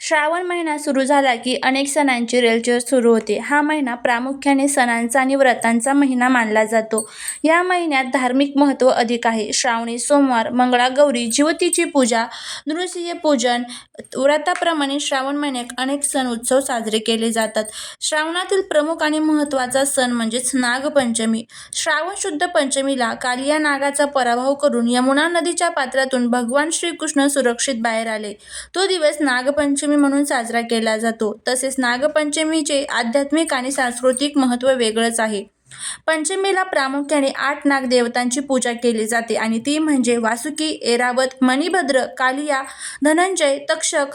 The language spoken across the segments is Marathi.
श्रावण महिना सुरू झाला की अनेक सणांची रेलचेल सुरू होते. हा महिना प्रामुख्याने सणांचा आणि व्रतांचा महिना मानला जातो. या महिन्यात धार्मिक महत्त्व अधिक आहे. श्रावणी सोमवार मंगळागौरी ज्योतीची पूजा नृसिंह पूजन व्रताप्रमाणे श्रावण महिन्यात अनेक सण उत्सव साजरे केले जातात. श्रावणातील प्रमुख आणि महत्त्वाचा सण म्हणजेच नागपंचमी. श्रावण शुद्ध पंचमीला कालिया नागाचा पराभव करून यमुना नदीच्या पात्रातून भगवान श्रीकृष्ण सुरक्षित बाहेर आले. तो दिवस नागपंचमी म्हणून साजरा केला जातो. तसेच नागपंचमीचे आध्यात्मिक आणि सांस्कृतिक महत्त्व वेगळंच आहे. पंचमीला प्रामुख्याने आठ नागदेवतांची पूजा केली जाते आणि ती म्हणजे वासुकी एरावत मणिभद्र कालिया धनंजय तक्षक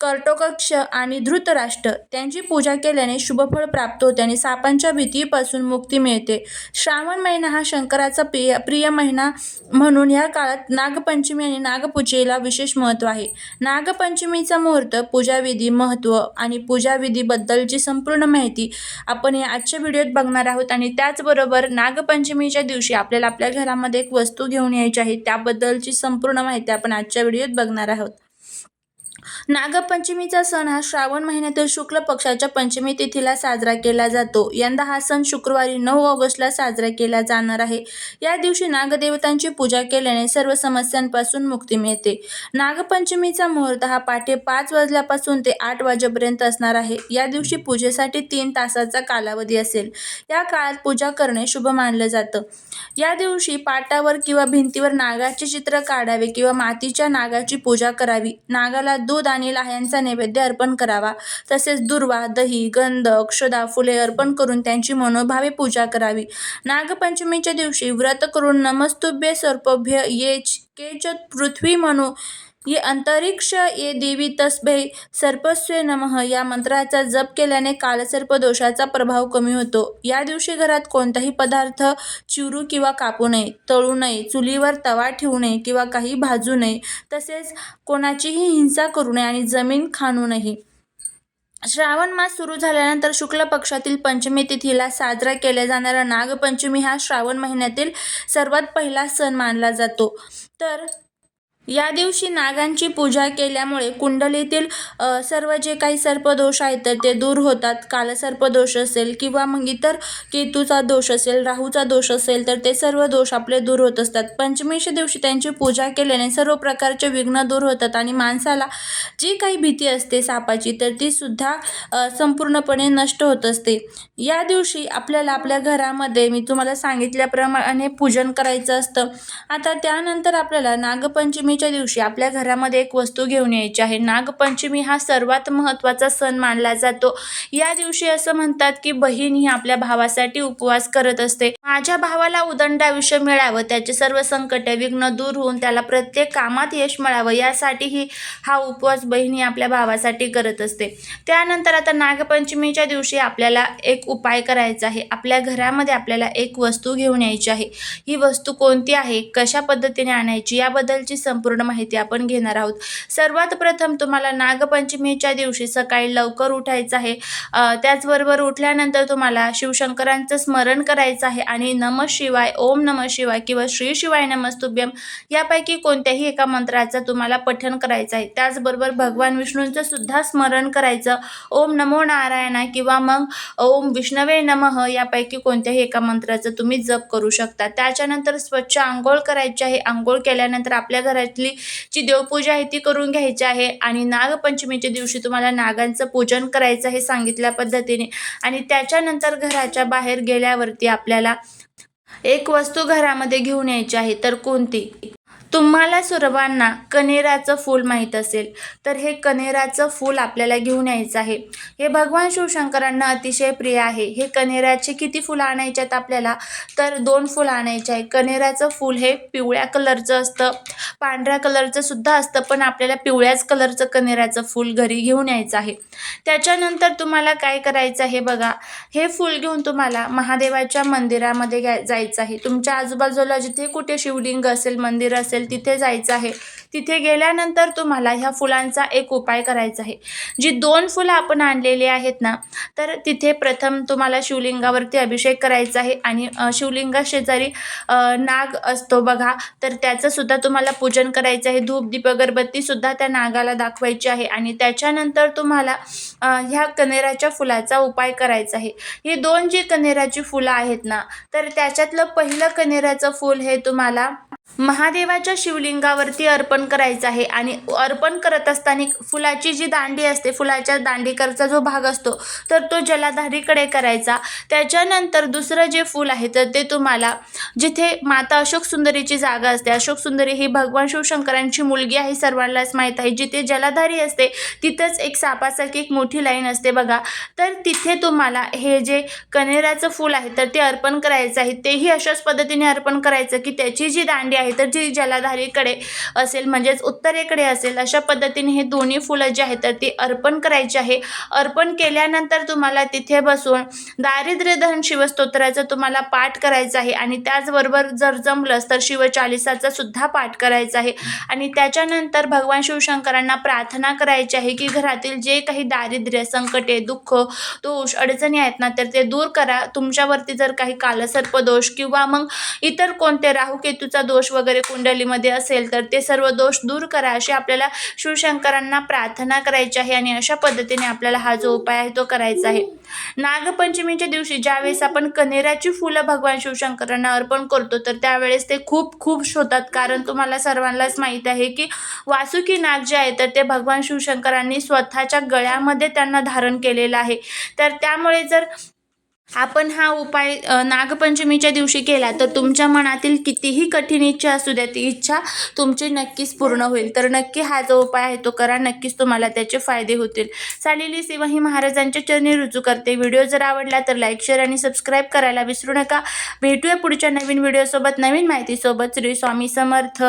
कर्टोकक्ष आणि धृतराष्ट्र. त्यांची पूजा केल्याने शुभफळ प्राप्त होते आणि सापांच्या भीतीपासून मुक्ती मिळते. श्रावण महिना हा शंकराचा प्रिय प्रिय महिना म्हणून या काळात नागपंचमी आणि नागपूजेला विशेष महत्त्व आहे. नागपंचमीचा मुहूर्त पूजाविधी महत्त्व आणि पूजाविधीबद्दलची संपूर्ण माहिती आपण या आजच्या व्हिडिओत बघणार आहोत आणि त्याचबरोबर नागपंचमीच्या दिवशी आपल्याला आपल्या घरामध्ये एक वस्तू घेऊन यायची आहे त्याबद्दलची संपूर्ण माहिती आपण आजच्या व्हिडिओत बघणार आहोत. नागपंचमीचा सण हा श्रावण महिन्यातील शुक्ल पक्षाच्या पंचमी तिथीला साजरा केला जातो. यंदा हा सण शुक्रवारी नऊ ऑगस्टला साजरा केला जाणार आहे. या दिवशी नागदेवतांची पूजा केल्याने सर्व समस्यांपासून मुक्ती मिळते. नागपंचमीचा मुहूर्त हा पाठे पाच वाजल्यापासून ते आठ वाजेपर्यंत असणार आहे. या दिवशी पूजेसाठी तीन तासाचा कालावधी असेल. या काळात पूजा करणे शुभ मानलं जातं. या दिवशी पाटावर किंवा भिंतीवर नागाचे चित्र काढावे किंवा मातीच्या नागाची पूजा करावी. नागाला दूध आणि लाह्यांचा नैवेद्य अर्पण करावा. तसेच दुर्वा दही गंध अक्षदा फुले अर्पण करून त्यांची मनोभावे पूजा करावी. नागपंचमीच्या दिवशी व्रत करून नमस्तुभ्य सर्पभ्य येच केच पृथ्वी म्हणू ये अंतरिक्ष ये देवी तस्भे सर्पस्वे नमः या मंत्राचा जप केल्याने कालसर्प दोषाचा प्रभाव कमी होतो. या दिवशी घरात कोणताही पदार्थ चिरू किंवा कापू नये तळू नये चुलीवर तवा ठेवू नये किंवा काही भाजू नये तसेच कोणाचीही हिंसा करू नये आणि जमीन खाणू नये. श्रावण मास सुरू झाल्यानंतर शुक्ल पक्षातील पंचमी तिथीला साजरा केल्या जाणारा नागपंचमी हा श्रावण महिन्यातील सर्वात पहिला सण मानला जातो. तर या दिवशी नागांची पूजा केल्यामुळे कुंडलीतील सर्व जे काही सर्पदोष आहेत तर ते दूर होतात. कालसर्पदोष असेल किंवा मग इतर केतूचा दोष असेल राहूचा दोष असेल तर ते सर्व दोष आपले दूर होत असतात. पंचमीच्या दिवशी त्यांची पूजा केल्याने सर्व प्रकारचे विघ्न दूर होतात आणि माणसाला जी काही भीती असते सापाची तर ती सुद्धा संपूर्णपणे नष्ट होत असते. या दिवशी आपल्याला आपल्या घरामध्ये मी तुम्हाला सांगितल्याप्रमाणे पूजन करायचं असतं. आता त्यानंतर आपल्याला नागपंचमी नागपंचमीच्या दिवशी आपल्या घरामध्ये एक वस्तू घेऊन यायची आहे. नागपंचमी हा सर्वात महत्त्वाचा सण मानला जातो. या दिवशी असं म्हणतात की बहीण ही आपल्या भावासाठी उपवास करत असते. माझ्या भावाला उदंड आयुष्य मिळावं त्याचे सर्व संकट विघ्न दूर होऊन त्याला प्रत्येक कामात यश मिळावं यासाठीही हा उपवास बहिणी आपल्या भावासाठी करत असते. त्यानंतर आता नागपंचमीच्या दिवशी आपल्याला एक उपाय करायचा आहे. आपल्या घरामध्ये आपल्याला एक वस्तू घेऊन यायची आहे. ही वस्तू कोणती आहे? कशा पद्धतीने आणायची? याबद्दलची संपूर्ण माहिती आपण घेणार आहोत. सर्वात प्रथम तुम्हाला नागपंचमीच्या दिवशी सकाळी लवकर उठायचं आहे. त्याचबरोबर उठल्यानंतर तुम्हाला शिवशंकरांचं स्मरण करायचं आहे आणि नम शिवाय ओम नम शिवाय किंवा श्री शिवाय नमस्तुभ्यम यापैकी कोणत्याही एका मंत्राचं तुम्हाला पठण करायचं आहे. त्याचबरोबर भगवान विष्णूंचं सुद्धा स्मरण करायचं. ओम नमो नारायणा किंवा मग ओम विष्णवे नमः यापैकी कोणत्याही एका मंत्राचं तुम्ही जप करू शकता. त्याच्यानंतर स्वच्छ आंघोळ करायची आहे. आंघोळ केल्यानंतर आपल्या घरातली जी देवपूजा आहे ती करून घ्यायची आहे. आणि नागपंचमीच्या दिवशी तुम्हाला नागांचं पूजन करायचं हे सांगितल्या पद्धतीने. आणि त्याच्यानंतर घराच्या बाहेर गेल्यावरती आपल्याला एक वस्तू घरामध्ये घेऊन यायची आहे. तर कोणती? तुम्हाला सर्वांना कनेराचं फूल माहीत असेल तर हे कनेराचं फूल आपल्याला घेऊन यायचं आहे. हे भगवान शिवशंकरांना अतिशय प्रिय आहे. हे कनेराचे किती फुलं आणायचे आहेत आपल्याला? तर दोन फुलं आणायचे आहे कनेराचं फूल हे पिवळ्या कलरचं असतं पांढऱ्या कलरचं सुद्धा असतं पण आपल्याला पिवळ्याच कलरचं कनेराचं फूल घरी घेऊन यायचं आहे. त्याच्यानंतर तुम्हाला काय करायचं आहे बघा? हे फूल घेऊन तुम्हाला महादेवाच्या मंदिरामध्ये जायचं आहे. तुमच्या आजूबाजूला जिथे कुठे शिवलिंग असेल मंदिर असेल तिथे जायचं आहे. तिथे गेल्यानंतर तुम्हाला ह्या फुलांचा एक उपाय करायचा आहे. जी दोन फुलं आपण आणलेली आहेत ना तर तिथे प्रथम तुम्हाला शिवलिंगावरती अभिषेक करायचा आहे आणि शिवलिंगा शेजारी नाग असतो बघा तर त्याचंसुद्धा तुम्हाला पूजन करायचं आहे. धूप दीप अगरबत्तीसुद्धा त्या नागाला दाखवायची आहे आणि त्याच्यानंतर तुम्हाला ह्या कनेराच्या फुलाचा उपाय करायचा आहे. ही दोन जी कनेराची फुलं आहेत ना तर त्याच्यातलं पहिलं कनेराचं फूल हे तुम्हाला महादेवाच्या शिवलिंगावरती अर्पण करायचं आहे आणि अर्पण करत असताना फुलाची जी दांडी असते फुलाच्या दांडीकरचा जो भाग असतो तर तो जलाधारीकडे करायचा. त्याच्यानंतर दुसरं जे फूल आहे तर ते तुम्हाला जिथे माता अशोक सुंदरीची जागा असते अशोक सुंदरी ही भगवान शिवशंकरांची मुलगी आहे सर्वांनाच माहीत आहे. जिथे जलाधारी असते तिथंच एक सापासारखी एक मोठी लाईन असते बघा. तर तिथे तुम्हाला हे जे कनेराचं फूल आहे तर ते अर्पण करायचं आहे. तेही अशाच पद्धतीने अर्पण करायचं की त्याची जी दांडी आहे तर जी जलाधारीकडे असेल म्हणजेच उत्तरेकडे असेल अशा पद्धतीने हे दोन्ही फुलं जी आहेत तर ती अर्पण करायची आहे. अर्पण केल्यानंतर तुम्हाला तिथे बसून दारिद्र्य धन शिवस्तोत्राचं तुम्हाला पाठ करायचा आहे आणि त्याचबरोबर जर जमलंच तर शिवचालिसाचा सुद्धा पाठ करायचा आहे. आणि त्याच्यानंतर भगवान शिवशंकरांना प्रार्थना करायची आहे की घरातील जे काही दारिद्र्य संकटे दुःख दोष अडचणी आहेत ना तर ते दूर करा. तुमच्यावरती जर काही कालसर्प दोष किंवा मग इतर कोणते राहुकेतूचा दोष वगैरे कुंडलीमध्ये असेल तर ते सर्व दोष दूर करा अशी आपल्याला शिवशंकरांना प्रार्थना करायची आहे आणि अशा पद्धतीने आपल्याला हा जो उपाय आहे तो करायचा आहे. नागपंचमीच्या दिवशी ज्यावेळेस आपण कनेराची फुलं भगवान शिवशंकरांना अर्पण करतो तर त्यावेळेस ते खूप खूप होतात कारण तुम्हाला सर्वांनाच माहीत आहे की वासुकी नाग जे आहे तर ते भगवान शिवशंकरांनी स्वतःच्या गळ्यामध्ये त्यांना धारण केलेलं आहे. तर त्यामुळे जर आपण हा उपाय नागपंचमीच्या दिवशी केला तर तुमच्या मनातील कितीही कठीण इच्छा असू द्या ती इच्छा तुमची नक्कीच पूर्ण होईल. तर नक्की हा जो उपाय आहे तो करा नक्कीच तुम्हाला त्याचे फायदे होतील. चालेली सेवा ही महाराजांच्या चरणी रुजू करते. व्हिडिओ जर आवडला तर लाईक शेअर आणि सबस्क्राईब करायला विसरू नका. भेटूया पुढच्या नवीन व्हिडिओसोबत नवीन माहितीसोबत. श्री स्वामी समर्थ.